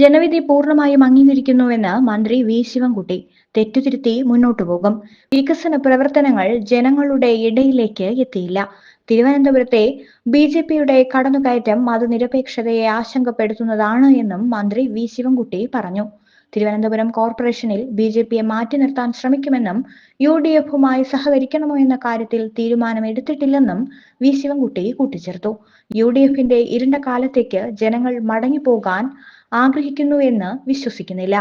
ജനവിധി പൂർണമായും അംഗീകരിക്കുന്നുവെന്ന് മന്ത്രി വി ശിവൻകുട്ടി തെറ്റുതിരുത്തി മുന്നോട്ടു പോകും. വികസന പ്രവർത്തനങ്ങൾ ജനങ്ങളുടെ ഇടയിലേക്ക് എത്തിയില്ല. തിരുവനന്തപുരത്തെ ബി ജെ പിയുടെ കടന്നുകയറ്റം മതനിരപേക്ഷതയെ ആശങ്കപ്പെടുത്തുന്നതാണ് എന്നും മന്ത്രി വി ശിവൻകുട്ടി പറഞ്ഞു. തിരുവനന്തപുരം കോർപ്പറേഷനിൽ ബി ജെ പിയെ മാറ്റി നിർത്താൻ ശ്രമിക്കുമെന്നും യു ഡി എഫുമായി സഹകരിക്കണമോ എന്ന കാര്യത്തിൽ തീരുമാനമെടുത്തിട്ടില്ലെന്നും വി ശിവൻകുട്ടി കൂട്ടിച്ചേർത്തു. യു ഡി എഫിന്റെ ഇരുണ്ട കാലത്തേക്ക് ജനങ്ങൾ മടങ്ങിപ്പോകാൻ ആഗ്രഹിക്കുന്നുവെന്ന് വിശ്വസിക്കുന്നില്ല.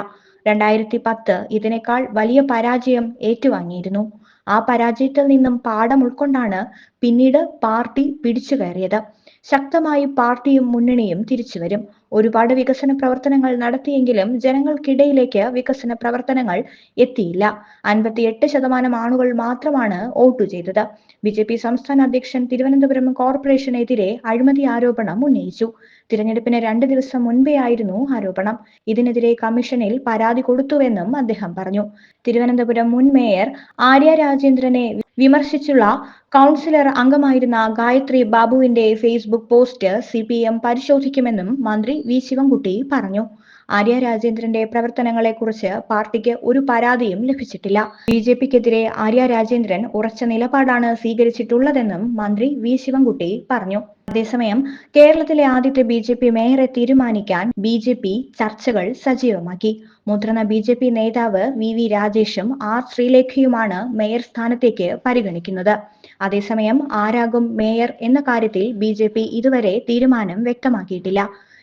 രണ്ടായിരത്തി പത്ത് ഇതിനേക്കാൾ വലിയ പരാജയം ഏറ്റുവാങ്ങിയിരുന്നു. ആ പരാജയത്തിൽ നിന്നും പാഠം ഉൾക്കൊണ്ടാണ് പിന്നീട് പാർട്ടി പിടിച്ചു കയറിയത്. ശക്തമായി പാർട്ടിയും മുന്നണിയും തിരിച്ചുവരും. ഒരുപാട് വികസന പ്രവർത്തനങ്ങൾ നടത്തിയെങ്കിലും ജനങ്ങൾക്കിടയിലേക്ക് വികസന പ്രവർത്തനങ്ങൾ എത്തിയില്ല. അൻപത്തിയെട്ട് ശതമാനം ആളുകൾ മാത്രമാണ് വോട്ട് ചെയ്തത്. ബി ജെ പി സംസ്ഥാന അധ്യക്ഷൻ തിരുവനന്തപുരം കോർപ്പറേഷനെതിരെ അഴിമതി ആരോപണം ഉന്നയിച്ചു. തിരഞ്ഞെടുപ്പിന് രണ്ട് ദിവസം മുൻപേ ആയിരുന്നു ആരോപണം. ഇതിനെതിരെ കമ്മീഷനിൽ പരാതി കൊടുത്തുവെന്നും അദ്ദേഹം പറഞ്ഞു. തിരുവനന്തപുരം മുൻ മേയർ ആര്യ രാജേന്ദ്രനെ വിമർശിച്ചുള്ള കൗൺസിലർ അംഗമായിരുന്ന ഗായത്രി ബാബുവിന്റെ Facebook post C P M പരിശോധിക്കുമെന്നും മന്ത്രി വി ശിവൻകുട്ടി പറഞ്ഞു. ആര്യ രാജേന്ദ്രന്റെ പ്രവർത്തനങ്ങളെക്കുറിച്ച് പാർട്ടിക്ക് ഒരു പരാതിയും ലഭിച്ചിട്ടില്ല. ബി ജെ പിക്കെതിരെ ആര്യ രാജേന്ദ്രൻ ഉറച്ച നിലപാടാണ് സ്വീകരിച്ചിട്ടുള്ളതെന്നും മന്ത്രി വി ശിവൻകുട്ടി പറഞ്ഞു. അതേസമയം കേരളത്തിലെ ആദ്യത്തെ ബി ജെ പി മേയറെ തീരുമാനിക്കാൻ ബി ജെ പി ചർച്ചകൾ സജീവമാക്കി. മുതിർന്ന ബി ജെ പി നേതാവ് വി വി രാജേഷും ആർ ശ്രീലേഖയുമാണ് മേയർ സ്ഥാനത്തേക്ക് പരിഗണിക്കുന്നത്. അതേസമയം ആരാകും മേയർ എന്ന കാര്യത്തിൽ ബി ജെ പി ഇതുവരെ തീരുമാനം വ്യക്തമാക്കിയിട്ടില്ല.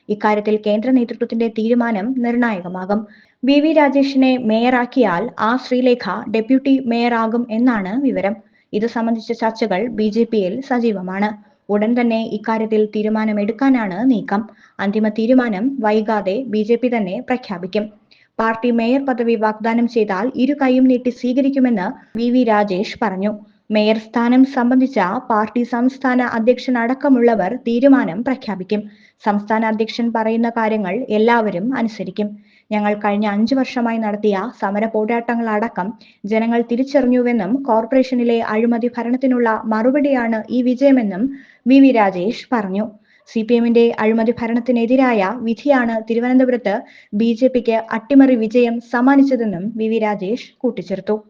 ഇക്കാര്യത്തിൽ കേന്ദ്ര നേതൃത്വത്തിന്റെ തീരുമാനം നിർണായകമാകും. വി വി രാജേഷിനെ മേയറാക്കിയാൽ ആ ശ്രീലേഖ ഡെപ്യൂട്ടി മേയറാകും എന്നാണ് വിവരം. ഇത് സംബന്ധിച്ച ചർച്ചകൾ ബി ജെ പിയിൽ സജീവമാണ്. ഉടൻ തന്നെ ഇക്കാര്യത്തിൽ തീരുമാനമെടുക്കാനാണ് നീക്കം. അന്തിമ തീരുമാനം വൈകാതെ ബി തന്നെ പ്രഖ്യാപിക്കും. പാർട്ടി മേയർ പദവി വാഗ്ദാനം ചെയ്താൽ ഇരു കൈയും നീട്ടി സ്വീകരിക്കുമെന്ന് വി വി രാജേഷ് പറഞ്ഞു. മേയർ സ്ഥാനം സംബന്ധിച്ച പാർട്ടി സംസ്ഥാന അധ്യക്ഷൻ അടക്കമുള്ളവർ തീരുമാനം പ്രഖ്യാപിക്കും. സംസ്ഥാന അധ്യക്ഷൻ പറയുന്ന കാര്യങ്ങൾ എല്ലാവരും അനുസരിക്കും. ഞങ്ങൾ കഴിഞ്ഞ അഞ്ചു വർഷമായി നടത്തിയ സമര പോരാട്ടങ്ങളടക്കം ജനങ്ങൾ തിരിച്ചറിഞ്ഞുവെന്നും കോർപ്പറേഷനിലെ അഴിമതി ഭരണത്തിനുള്ള മറുപടിയാണ് ഈ വിജയമെന്നും വി വി രാജേഷ് പറഞ്ഞു. സി പി എമ്മിന്റെ അഴിമതി ഭരണത്തിനെതിരായ വിധിയാണ് തിരുവനന്തപുരത്ത് ബി ജെ പിക്ക് അട്ടിമറി വിജയം സമ്മാനിച്ചതെന്നും വി വി രാജേഷ് കൂട്ടിച്ചേർത്തു.